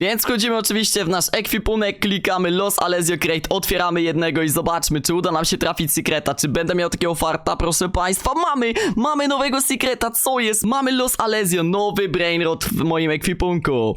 Więc wchodzimy oczywiście w nasz ekwipunek, klikamy Los Alessio Crate, otwieramy jednego i zobaczmy, czy uda nam się trafić Secreta, czy będę miał takiego farta, proszę państwa. Mamy, mamy nowego Secreta, co jest? Mamy Los Alessio, nowy Brainrot w moim ekwipunku.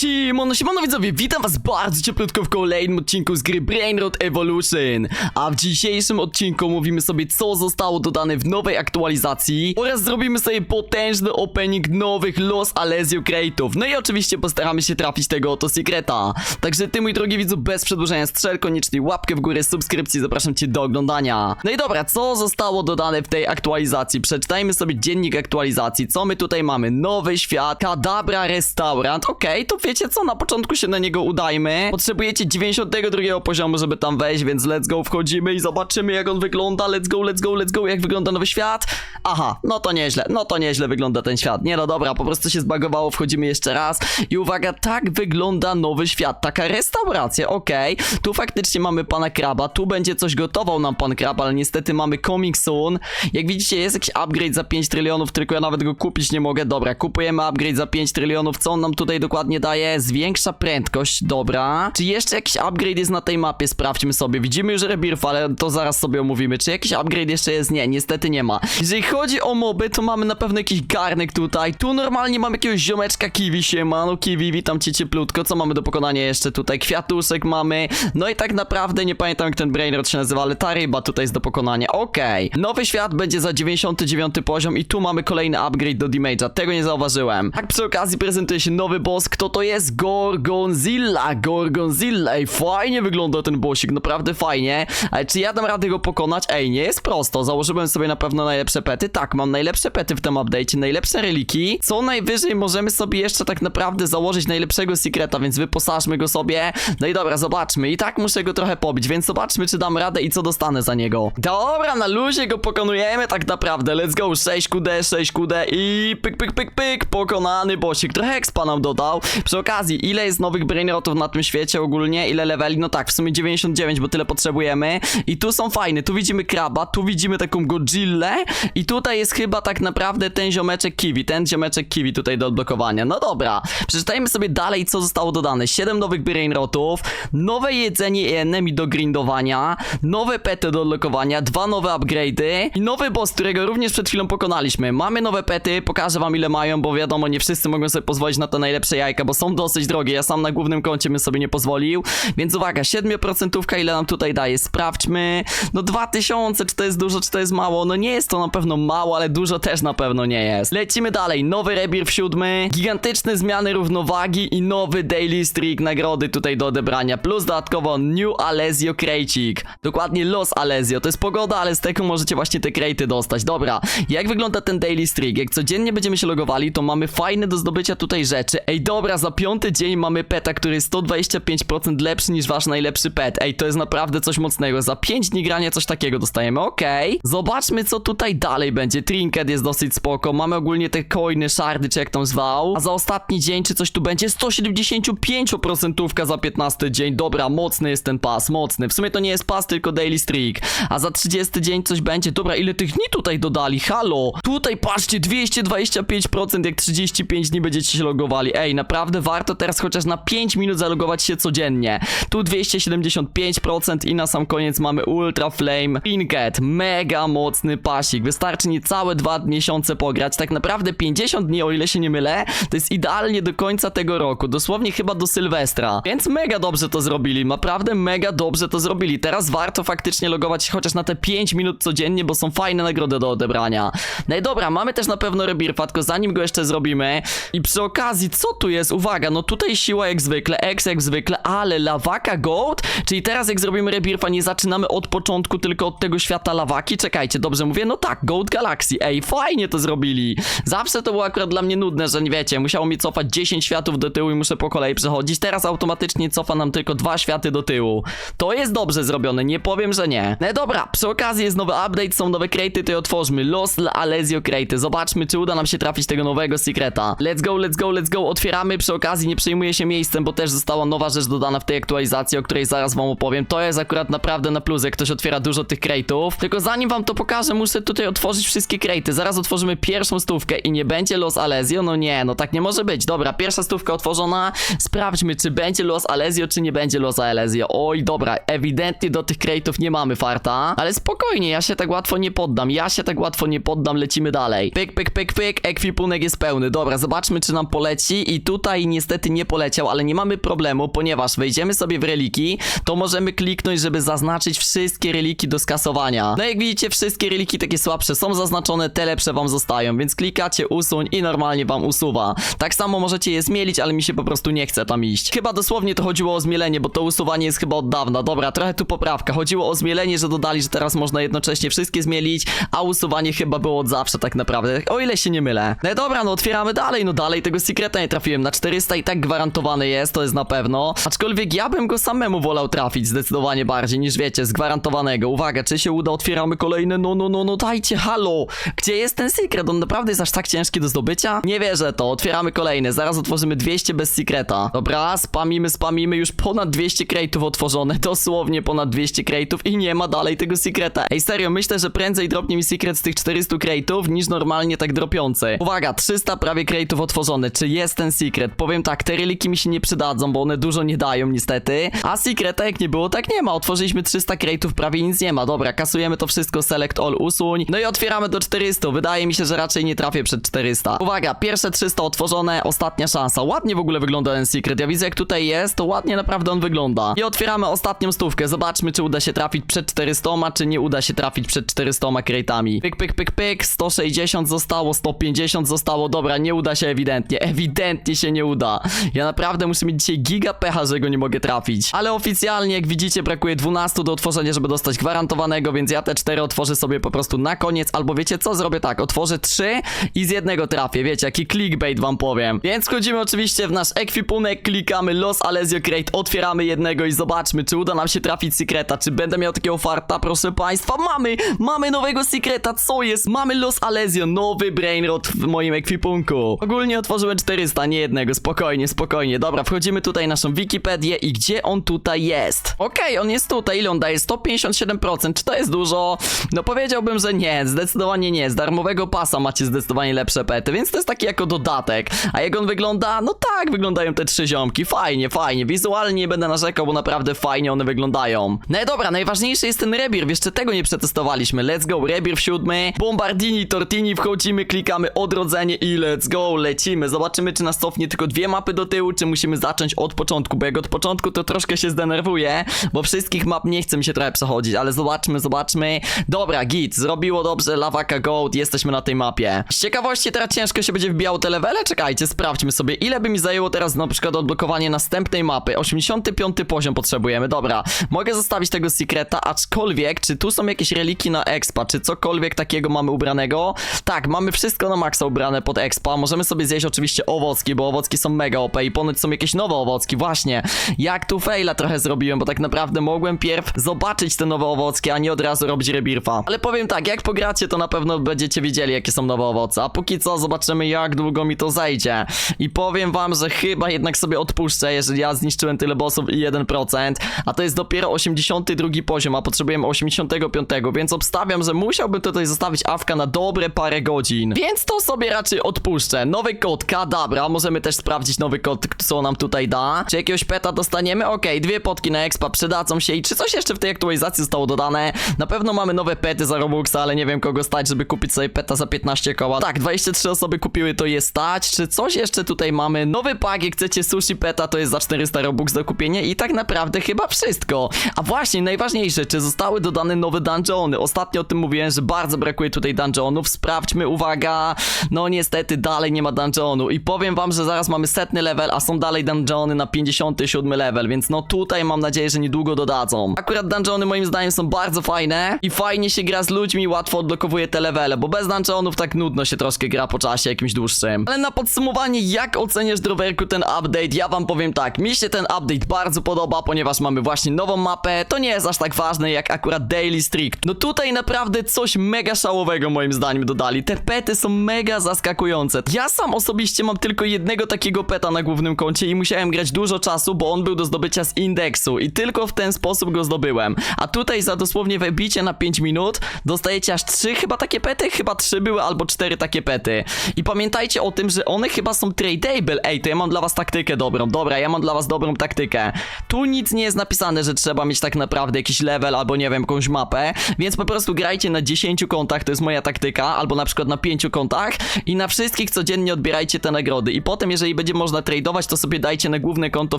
Siemano, siemano widzowie, witam was bardzo cieplutko w kolejnym odcinku z gry Brainrot Evolution A w dzisiejszym odcinku mówimy sobie co zostało dodane w nowej aktualizacji Oraz zrobimy sobie potężny opening nowych Los Alessio Crate'ów No i oczywiście postaramy się trafić tego oto Secreta Także ty mój drogi widzu, bez przedłużenia strzel, koniecznie łapkę w górę, subskrypcji, zapraszam cię do oglądania No i dobra, co zostało dodane w tej aktualizacji? Przeczytajmy sobie dziennik aktualizacji, co my tutaj mamy? Nowy świat, Kadabra Restaurant, okej, to wiecie co, na początku się na niego udajmy. Potrzebujecie 92 poziomu, żeby tam wejść, więc let's go, wchodzimy i zobaczymy jak on wygląda. Let's go, let's go, let's go, jak wygląda nowy świat. Aha, no to nieźle, no to nieźle wygląda ten świat. Nie no dobra, po prostu się zbagowało, wchodzimy jeszcze raz. I uwaga, tak wygląda nowy świat, taka restauracja, okej. Tu faktycznie mamy pana kraba, tu będzie coś gotował nam pan krab, ale niestety mamy coming soon. Jak widzicie jest jakiś upgrade za 5 trylionów, tylko ja nawet go kupić nie mogę. Dobra, kupujemy upgrade za 5 trylionów, co on nam tutaj dokładnie daje? Zwiększa prędkość, dobra. Czy jeszcze jakiś upgrade jest na tej mapie? Sprawdźmy sobie, widzimy już rebirth, ale to zaraz sobie omówimy. Czy jakiś upgrade jeszcze jest? Nie, niestety nie ma. Jeżeli chodzi o moby, to mamy na pewno jakiś garnek tutaj. Tu normalnie mamy jakiegoś ziomeczka kiwi, siemano kiwi, witam cię cieplutko. Co mamy do pokonania jeszcze tutaj? Kwiatuszek mamy. No i tak naprawdę nie pamiętam jak ten brainrot się nazywa, ale ta ryba tutaj jest do pokonania. Okej, nowy świat będzie za 99 poziom i tu mamy kolejny upgrade do damage'a, tego nie zauważyłem. Tak przy okazji prezentuje się nowy boss, kto to jest? Gorgonzilla, Gorgonzilla, ej fajnie wygląda ten bossik, naprawdę fajnie. Ale czy ja dam radę go pokonać? Ej, nie jest prosto, założyłem sobie na pewno najlepsze pety. Tak, mam najlepsze pety w tym update'cie, najlepsze reliki. Co najwyżej możemy sobie jeszcze tak naprawdę założyć najlepszego secreta, więc wyposażmy go sobie. No i dobra, zobaczmy, i tak muszę go trochę pobić, więc zobaczmy czy dam radę i co dostanę za niego. Dobra, na luzie go pokonujemy tak naprawdę, let's go, 6 QD, 6 QD i pyk, pyk, pyk, pyk, pokonany bossik, trochę expa nam dodał Przy okazji, ile jest nowych brainrotów na tym świecie ogólnie, ile leveli, no tak, w sumie 99, bo tyle potrzebujemy. I tu są fajne, tu widzimy kraba, tu widzimy taką Godzillę i tutaj jest chyba tak naprawdę ten ziomeczek kiwi, ten ziomeczek kiwi tutaj do odblokowania. No dobra, przeczytajmy sobie dalej co zostało dodane. 7 nowych brainrotów, nowe jedzenie i enemy do grindowania, nowe pety do odblokowania, dwa nowe upgrade'y i nowy boss, którego również przed chwilą pokonaliśmy. Mamy nowe pety, pokażę wam ile mają, bo wiadomo nie wszyscy mogą sobie pozwolić na te najlepsze jajka, bo są dosyć drogie, ja sam na głównym koncie bym sobie nie pozwolił. Więc uwaga, 7% ile nam tutaj daje, sprawdźmy. No 2000, czy to jest dużo, czy to jest mało, no nie jest to na pewno mało, ale dużo też na pewno nie jest. Lecimy dalej, nowy rebirth siódmy, gigantyczne zmiany równowagi i nowy daily streak nagrody tutaj do odebrania. Plus dodatkowo New Alessio Krejcik. Dokładnie Los Alessio, to jest pogoda, ale z tego możecie właśnie te krejty dostać. Dobra, jak wygląda ten daily streak? Jak codziennie będziemy się logowali, to mamy fajne do zdobycia tutaj rzeczy. Ej dobra, za piąty dzień mamy peta, który jest 125% lepszy niż wasz najlepszy pet. Ej, to jest naprawdę coś mocnego, za 5 dni grania coś takiego dostajemy, okej. Zobaczmy co tutaj dalej będzie, trinket jest dosyć spoko, mamy ogólnie te coiny, shardy, czy jak tam zwał. A za ostatni dzień, czy coś tu będzie? 175% za 15 dzień, dobra, mocny jest ten pas, mocny. W sumie to nie jest pas, tylko daily streak. A za 30 dzień coś będzie, dobra, ile tych dni tutaj dodali, halo? Tutaj patrzcie, 225% jak 35 dni będziecie się logowali. Ej, naprawdę warto teraz chociaż na 5 minut zalogować się codziennie. Tu 275% i na sam koniec mamy Ultra Flame Trinket, mega mocny pasik. Wystarczy niecałe 2 miesiące pograć. Tak naprawdę 50 dni, o ile się nie mylę To jest idealnie do końca tego roku. Dosłownie chyba do Sylwestra. Więc mega dobrze to zrobili, naprawdę mega dobrze to zrobili. Teraz warto faktycznie logować się chociaż na te 5 minut codziennie Bo są fajne nagrody do odebrania. No i dobra, mamy też na pewno Rebirfa Tylko zanim go jeszcze zrobimy I przy okazji, co tu jest? Uwaga, no tutaj siła jak zwykle, X jak zwykle Ale lawaka gold? Czyli teraz jak zrobimy Rebirfa nie zaczynamy od początku Tylko od tego świata lawaki? Czekajcie, dobrze mówię? No tak, Gold Galaxy, ej, fajnie to zrobili. Zawsze to było akurat dla mnie nudne, że nie wiecie Musiało mi cofać 10 światów do tyłu i muszę po kolei przechodzić. Teraz automatycznie cofa nam tylko dwa światy do tyłu. To jest dobrze zrobione, nie powiem, że nie. No dobra, przy okazji jest nowy update, są nowe crate'y, to je Los Alessio Crate, zobaczmy czy uda nam się trafić tego nowego secreta. Let's go, let's go, let's go, otwieramy Przy okazji nie przejmuję się miejscem, bo też została nowa rzecz dodana w tej aktualizacji, o której zaraz wam opowiem. To jest akurat naprawdę na plus, jak ktoś otwiera dużo tych crate'ów. Tylko zanim wam to pokażę, muszę tutaj otworzyć wszystkie crate'y. Zaraz otworzymy pierwszą stówkę i nie będzie Los Alezio. No nie, no tak nie może być. Dobra, pierwsza stówka otworzona. Sprawdźmy, czy będzie Los Alezio, czy nie będzie Los Alezio. Oj, dobra, ewidentnie do tych crate'ów nie mamy farta, ale spokojnie, ja się tak łatwo nie poddam. Ja się tak łatwo nie poddam, lecimy dalej. Pyk, pyk, pyk, pyk, ekwipunek jest pełny. Dobra, zobaczmy, czy nam poleci. I tutaj niestety nie poleciał, ale nie mamy problemu, ponieważ wejdziemy sobie w reliki, to możemy kliknąć, żeby zaznaczyć wszystkie reliki do skasowania. No jak widzicie, wszystkie reliki takie słabsze są zaznaczone, te lepsze wam zostają, więc klikacie usuń i normalnie wam usuwa. Tak samo możecie je zmielić, ale mi się po prostu nie chce tam iść. Chyba dosłownie to chodziło o zmielenie, bo to usuwanie jest chyba od dawna. Dobra, trochę tu poprawka. Chodziło o zmielenie, że dodali, że teraz można jednocześnie wszystkie zmielić, a usuwanie chyba było od zawsze tak naprawdę. O ile się nie mylę. No dobra, no otwieramy dalej, no dalej tego secreta nie trafiłem. Na 400 i tak gwarantowany jest, to jest na pewno. Aczkolwiek ja bym go samemu wolał trafić zdecydowanie bardziej niż wiecie, z gwarantowanego. Uwaga, czy się uda? Otwieramy kolejne. No, no, no, no, dajcie, halo. Gdzie jest ten secret? On naprawdę jest aż tak ciężki do zdobycia? Nie wierzę to. Otwieramy kolejne. Zaraz otworzymy 200 bez secreta. Dobra, spamimy, spamimy. Już ponad 200 crate'ów otworzone. Dosłownie ponad 200 crate'ów i nie ma dalej tego secreta. Ej, serio, myślę, że prędzej dropnie mi secret z tych 400 crate'ów niż normalnie tak dropiący. Uwaga, 300 prawie crate'ów otworzone. Czy jest ten secret? Powiem tak, te reliki mi się nie przydadzą, bo one dużo nie dają niestety. A secreta jak nie było, tak nie ma. Otworzyliśmy 300 crate'ów, prawie nic nie ma. Dobra, kasujemy to wszystko, select all, usuń. No i otwieramy do 400. Wydaje mi się, że raczej nie trafię przed 400. Uwaga, pierwsze 300 otworzone, ostatnia szansa. Ładnie w ogóle wygląda ten secret. Ja widzę jak tutaj jest, to ładnie naprawdę on wygląda. I otwieramy ostatnią stówkę. Zobaczmy, czy uda się trafić przed 400, czy nie uda się trafić przed 400 crate'ami. Pyk, pyk, pyk, pyk. 160 zostało, 150 zostało. Dobra, nie uda się ewidentnie. Ewidentnie się nie uda. Ja naprawdę muszę mieć dzisiaj giga pecha, że go nie mogę trafić. Ale oficjalnie, jak widzicie, brakuje 12 do otworzenia, żeby dostać gwarantowanego, więc ja te 4 otworzę sobie po prostu na koniec. Albo wiecie co? Zrobię tak, otworzę 3 i z jednego trafię. Wiecie, jaki clickbait wam powiem. Więc wchodzimy oczywiście w nasz ekwipunek, klikamy Los Alezio Crate, otwieramy jednego i zobaczmy, czy uda nam się trafić secreta, czy będę miał takiego farta, proszę państwa. Mamy, mamy nowego secreta, co jest? Mamy Los Alezio, nowy brainrot w moim ekwipunku. Ogólnie otworzyłem 400, nie jednego, spokojnie, spokojnie. Dobra, wchodzimy tutaj naszą Wikipedię i gdzie on tutaj jest? Okej, on jest tutaj, ile on daje? 157%, czy to jest dużo? No powiedziałbym, że nie, zdecydowanie nie. Z darmowego pasa macie zdecydowanie lepsze pety, więc to jest taki jako dodatek. A jak on wygląda? No tak, wyglądają te trzy ziomki, fajnie, fajnie. Wizualnie nie będę narzekał, bo naprawdę fajnie one wyglądają. No i dobra, najważniejszy jest ten rebir, jeszcze tego nie przetestowaliśmy. Let's go, rebir w siódmy, bombardini, tortini, wchodzimy, klikamy odrodzenie i let's go, lecimy. Zobaczymy, czy nas cofnie tylko dwie mapy do tyłu, czy musimy zacząć od początku, bo jak od początku to troszkę się zdenerwuję, bo wszystkich map nie chce mi się trochę przechodzić, ale zobaczmy, zobaczmy. Dobra, git, zrobiło dobrze, Lawaka Gold, jesteśmy na tej mapie. Z ciekawości teraz ciężko się będzie wbijało te levele? Czekajcie, sprawdźmy sobie, ile by mi zajęło teraz na przykład odblokowanie następnej mapy. 85 poziom potrzebujemy, dobra. Mogę zostawić tego secreta, aczkolwiek, czy tu są jakieś reliki na expa, czy cokolwiek takiego mamy ubranego? Tak, mamy wszystko na maksa ubrane pod expa, możemy sobie zjeść oczywiście owocki, bo owocki są mega OP i ponoć są jakieś nowe owocki, właśnie. Jak tu faila trochę zrobiłem, bo tak naprawdę mogłem pierw zobaczyć te nowe owocki, a nie od razu robić rebirfa. Ale powiem tak, jak pogracie, to na pewno będziecie wiedzieli, jakie są nowe owoce, a póki co zobaczymy, jak długo mi to zajdzie. I powiem wam, że chyba jednak sobie odpuszczę, jeżeli ja zniszczyłem tyle bossów i 1%, a to jest dopiero 82 poziom, a potrzebujemy 85, więc obstawiam, że musiałbym tutaj zostawić awka na dobre parę godzin. Więc to sobie raczej odpuszczę. Nowy kod Kadabra, możemy też sprawdzić nowy kod, co nam tutaj da. Czy jakiegoś peta dostaniemy? Okej, dwie potki na expa przydadzą się i czy coś jeszcze w tej aktualizacji zostało dodane? Na pewno mamy nowe pety za Robuxa, ale nie wiem kogo stać, żeby kupić sobie peta za 15 koła. Tak, 23 osoby kupiły, to jest stać. Czy coś jeszcze tutaj mamy? Nowy pak, jak chcecie sushi peta, to jest za 400 Robux do kupienia i tak naprawdę chyba wszystko. A właśnie, najważniejsze, czy zostały dodane nowe dungeony? Ostatnio o tym mówiłem, że bardzo brakuje tutaj dungeonów. Sprawdźmy, uwaga. No niestety dalej nie ma dungeonu i powiem wam, że zaraz mamy setny level, a są dalej dungeony na 57 level, więc no tutaj mam nadzieję, że niedługo dodadzą. Akurat dungeony moim zdaniem są bardzo fajne i fajnie się gra z ludźmi, łatwo odblokowuje te levele, bo bez dungeonów tak nudno się troszkę gra po czasie jakimś dłuższym. Ale na podsumowanie, jak oceniasz Drowerku ten update? Ja wam powiem tak, mi się ten update bardzo podoba, ponieważ mamy właśnie nową mapę, to nie jest aż tak ważne jak akurat Daily Streak. No tutaj naprawdę coś mega szałowego moim zdaniem dodali. Te pety są mega zaskakujące. Ja sam osobiście mam tylko jednego takiego takiego peta na głównym koncie i musiałem grać dużo czasu, bo on był do zdobycia z indeksu i tylko w ten sposób go zdobyłem. A tutaj za dosłownie wybicie na 5 minut dostajecie aż 3 chyba takie pety, chyba 3 były albo 4 takie pety. I pamiętajcie o tym, że one chyba są tradable. Ej, to ja mam dla was taktykę dobrą. Dobra, ja mam dla was dobrą taktykę. Tu nic nie jest napisane, że trzeba mieć tak naprawdę jakiś level albo nie wiem, jakąś mapę, więc po prostu grajcie na 10 kontach, to jest moja taktyka, albo na przykład na 5 kontach i na wszystkich codziennie odbierajcie te nagrody. I potem, jeżeli będzie można tradować, to sobie dajcie na główne konto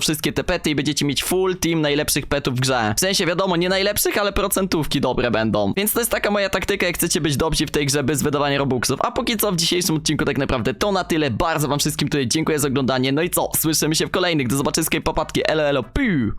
wszystkie te pety i będziecie mieć full team najlepszych petów w grze. W sensie, wiadomo, nie najlepszych, ale procentówki dobre będą. Więc to jest taka moja taktyka, jak chcecie być dobrzy w tej grze bez wydawania robuxów. A póki co w dzisiejszym odcinku tak naprawdę to na tyle. Bardzo wam wszystkim tutaj dziękuję za oglądanie. No i co? Słyszymy się w kolejnych. Do zobaczyska i papatki. Elo, elo, piu!